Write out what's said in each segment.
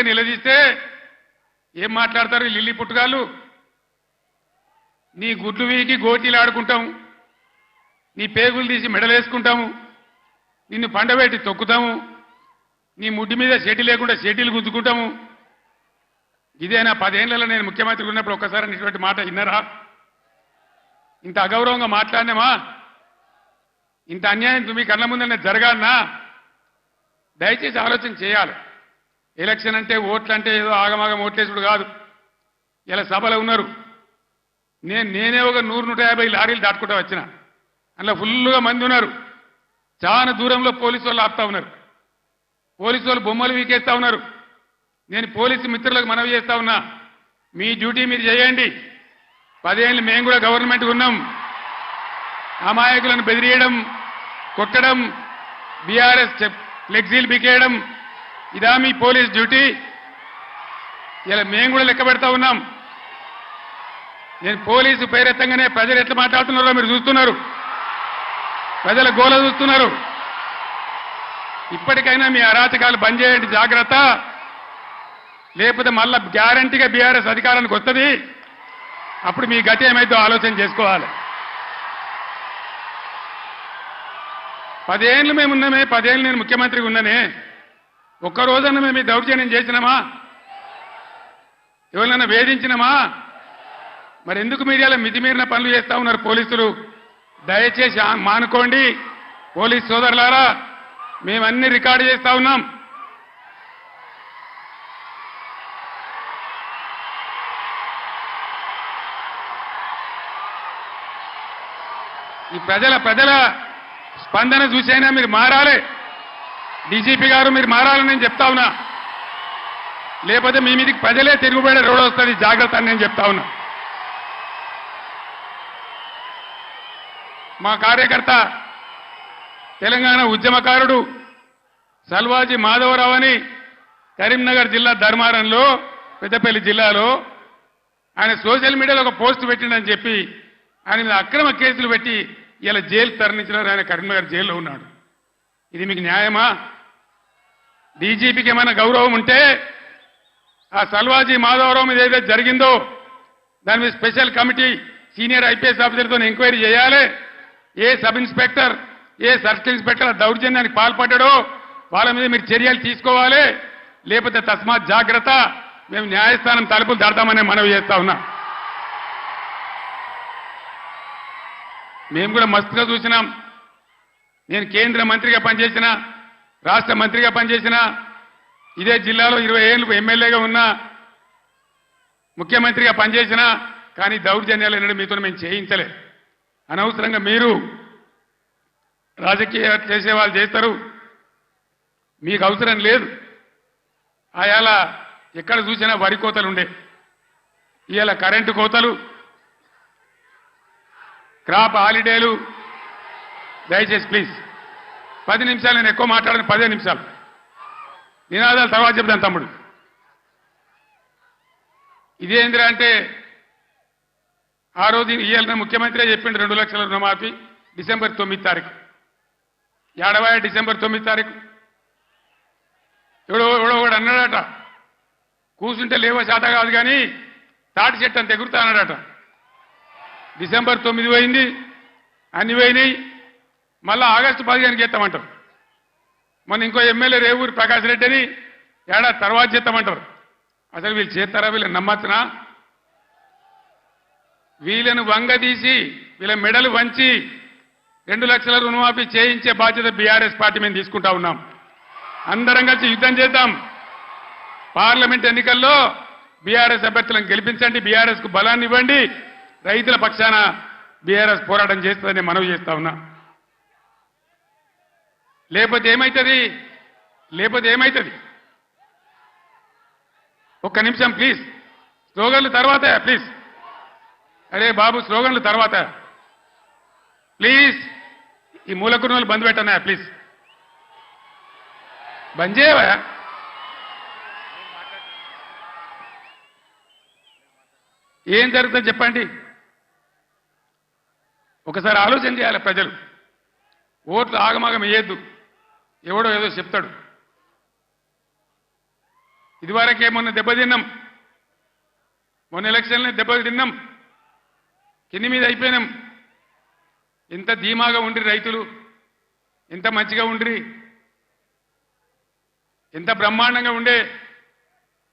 నిలదీస్తే ఏం మాట్లాడతారు లిల్లీ పుట్టుగాలు నీ గుడ్లు వీకి గోటీలు ఆడుకుంటాము. నీ పేగులు తీసి మెడలేసుకుంటాము. నిన్ను పండబెట్టి తొక్కుతాము. నీ ముడ్డి మీద షెటి లేకుండా షెటీలు గుద్దుకుంటాము. ఇదేనా పదేళ్ళలో నేను ముఖ్యమంత్రి ఉన్నప్పుడు ఒక్కసారి ఇటువంటి మాట విన్నారా? ఇంత అగౌరవంగా మాట్లాడినామా? ఇంత అన్యాయం మీ కళ్ళ ముందర జరగాలనా? దయచేసి ఆలోచన చేయాలి. ఎలక్షన్ అంటే ఓట్లు అంటే ఏదో ఆగమాగం ఓట్లేసుడు కాదు. ఇలా సభలో ఉన్నారు. నేను నేనే ఒక నూరు నూట యాభై లారీలు దాటుకుంటూ వచ్చిన. అందులో ఫుల్గా మంది ఉన్నారు. చాలా దూరంలో పోలీసు వాళ్ళు ఆపుతా ఉన్నారు. పోలీసు వాళ్ళు బొమ్మలు వీకేస్తా ఉన్నారు. నేను పోలీసు మిత్రులకు మనవి చేస్తా ఉన్నా. మీ డ్యూటీ మీరు చేయండి. పదేళ్ళు మేము కూడా గవర్నమెంట్ ఉన్నాం. అమాయకులను బెదిరియడం కొట్టడం బీఆర్ఎస్ ఫ్లెక్సీలు బికేయడం ఇదా మీ పోలీస్ డ్యూటీ. ఇలా మేము కూడా లెక్క పెడతా ఉన్నాం. నేను పోలీసు పేరెత్తంగానే ప్రజలు ఎట్లా మాట్లాడుతున్నారో మీరు చూస్తున్నారు. ప్రజల గోల చూస్తున్నారు. ఇప్పటికైనా మీ అరాచకాలు బంద్ చేయండి జాగ్రత్త. లేకపోతే మళ్ళా గ్యారంటీగా బీఆర్ఎస్ అధికారానికి వస్తుంది. అప్పుడు మీ గతి ఏమైందో ఆలోచన చేసుకోవాలి. పదేళ్ళు మేము ఉన్నామే పదేళ్ళు నేను ముఖ్యమంత్రిగా ఉన్నానే. ఒక్క రోజన్న మేము ఈ దౌర్జన్యం చేసినామా? ఎవరినైనా వేధించినమా? మరి ఎందుకు మీడియాలో మితిమీరిన పనులు చేస్తా ఉన్నారు పోలీసులు? దయచేసి మానుకోండి పోలీస్ సోదరులారా. మేమన్నీ రికార్డు చేస్తా ఉన్నాం. ఈ ప్రజల ప్రజల స్పందన చూసైనా మీరు మారాలి. డీజీపీ గారు మీరు మారాలని నేను చెప్తా ఉన్నా. లేకపోతే మీ మీదకి ప్రజలే తిరుగుబడే రోడ్ వస్తుంది జాగ్రత్త అని నేను చెప్తా ఉన్నా. మా కార్యకర్త తెలంగాణ ఉద్యమకారుడు సల్వాజీ మాధవరావు అని కరీంనగర్ జిల్లా ధర్మారంలో పెద్దపల్లి జిల్లాలో ఆయన సోషల్ మీడియాలో ఒక పోస్ట్ పెట్టిండని చెప్పి ఆయన మీద అక్రమ కేసులు పెట్టి ఇలా జైలు తరలించినారు. ఆయన కరీంనగర్ జైల్లో ఉన్నాడు. ఇది మీకు న్యాయమా? డీజీపీకి ఏమైనా గౌరవం ఉంటే ఆ సల్వాజీ మాధవరావు మీద ఏదైతే జరిగిందో దాని మీద స్పెషల్ కమిటీ సీనియర్ ఐపీఎస్ ఆఫీసర్తో ఎంక్వైరీ చేయాలి. ఏ సబ్ ఇన్స్పెక్టర్ ఏ సర్కిల్ ఇన్స్పెక్టర్ దౌర్జన్యానికి పాల్పడ్డాడో వాళ్ళ మీద మీరు చర్యలు తీసుకోవాలి. లేకపోతే తస్మాత్ జాగ్రత్త మేము న్యాయస్థానం తలుపులు దాడతామని మనవి చేస్తా ఉన్నా. మేము కూడా మస్తుగా చూసినాం. నేను కేంద్ర మంత్రిగా పనిచేసిన రాష్ట్ర మంత్రిగా పనిచేసిన ఇదే జిల్లాలో ఇరవై ఏళ్ళు ఎమ్మెల్యేగా ఉన్నా ముఖ్యమంత్రిగా పనిచేసిన కానీ దౌర్జన్యాలు అనేది మీతో మేము చేయించలే అనవసరంగా మీరు రాజకీయ చేసే వాళ్ళు చేస్తారు. మీకు అవసరం లేదు. ఆయాల ఎక్కడ చూసినా వరి కోతలు ఉండే. ఇవాళ కరెంటు కోతలు క్రాప్ హాలిడేలు దయచేసి ప్లీజ్. పది నిమిషాలు నేను ఎక్కువ మాట్లాడను పదే నిమిషాలు. నినాదాలు తర్వాత చెప్తాను తమ్ముడు. ఇదేంద్రా అంటే ఆ రోజు ఇయ్యాలని ముఖ్యమంత్రి చెప్పిండు రెండు లక్షల రుణమాఫీ డిసెంబర్ తొమ్మిది తారీఖు. ఏడవాయ డిసెంబర్ తొమ్మిది తారీఖు. ఎవడో ఎవడో ఒకడు అన్నాడట కూర్చుంటే లేవో శాత కాదు కానీ తాటి చెట్టు అంత ఎగురుతా అన్నాడట. డిసెంబర్ తొమ్మిది పోయింది అన్ని పోయినాయి. మళ్ళా ఆగస్టు పదిహేనుకి చేస్తామంటారు. మొన్న ఇంకో ఎమ్మెల్యే రేవూరి ప్రకాష్ రెడ్డి అని ఏడాది తర్వాత చేస్తామంటారు. అసలు వీళ్ళు చేస్తారా వీళ్ళని నమ్మచ్చునా? వీళ్ళను వంగదీసి వీళ్ళ మెడలు వంచి రెండు లక్షల రుణమాఫీ చేయించే బాధ్యత బీఆర్ఎస్ పార్టీ మేము తీసుకుంటా ఉన్నాం. అందరం కలిసి యుద్ధం చేద్దాం. పార్లమెంట్ ఎన్నికల్లో బీఆర్ఎస్ అభ్యర్థులను గెలిపించండి బీఆర్ఎస్కు బలాన్ని ఇవ్వండి. రైతుల పక్షాన బీఆర్ఎస్ పోరాటం చేస్తుందని మనవి చేస్తా ఉన్నా. లేకపోతే ఏమైతుంది? లేకపోతే ఏమవుతుంది ఒక్క నిమిషం ప్లీజ్ స్లోగన్లు తర్వాత ప్లీజ్ అరే బాబు స్లోగన్లు తర్వాత. ప్లీజ్ ఈ మూలకురువులు బంద్ పెట్టనా ప్లీజ్ బంద్ చేయవా? ఏం జరుగుతుందో చెప్పండి. ఒకసారి ఆలోచన చేయాలి ప్రజలు. ఓట్లు ఆగమాగం వేయద్దు. ఎవడో ఏదో చెప్తాడు. ఇదివరకే మొన్న దెబ్బతిన్నాం. మొన్న ఎలక్షన్లో దెబ్బతిన్నాం. కింది మీద అయిపోయినాం. ఎంత ధీమాగా ఉండ్రి రైతులు ఎంత మంచిగా ఉండ్రి ఎంత బ్రహ్మాండంగా ఉండే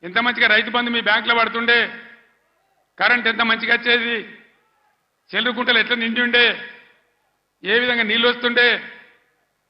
ఎంత మంచిగా రైతు బంధు మీ బ్యాంకులో పడుతుండే కరెంట్ ఎంత మంచిగా వచ్చేది చెల్లు కుంటలు ఎట్లా నిండి ఉండే ఏ విధంగా నీళ్ళు వస్తుండే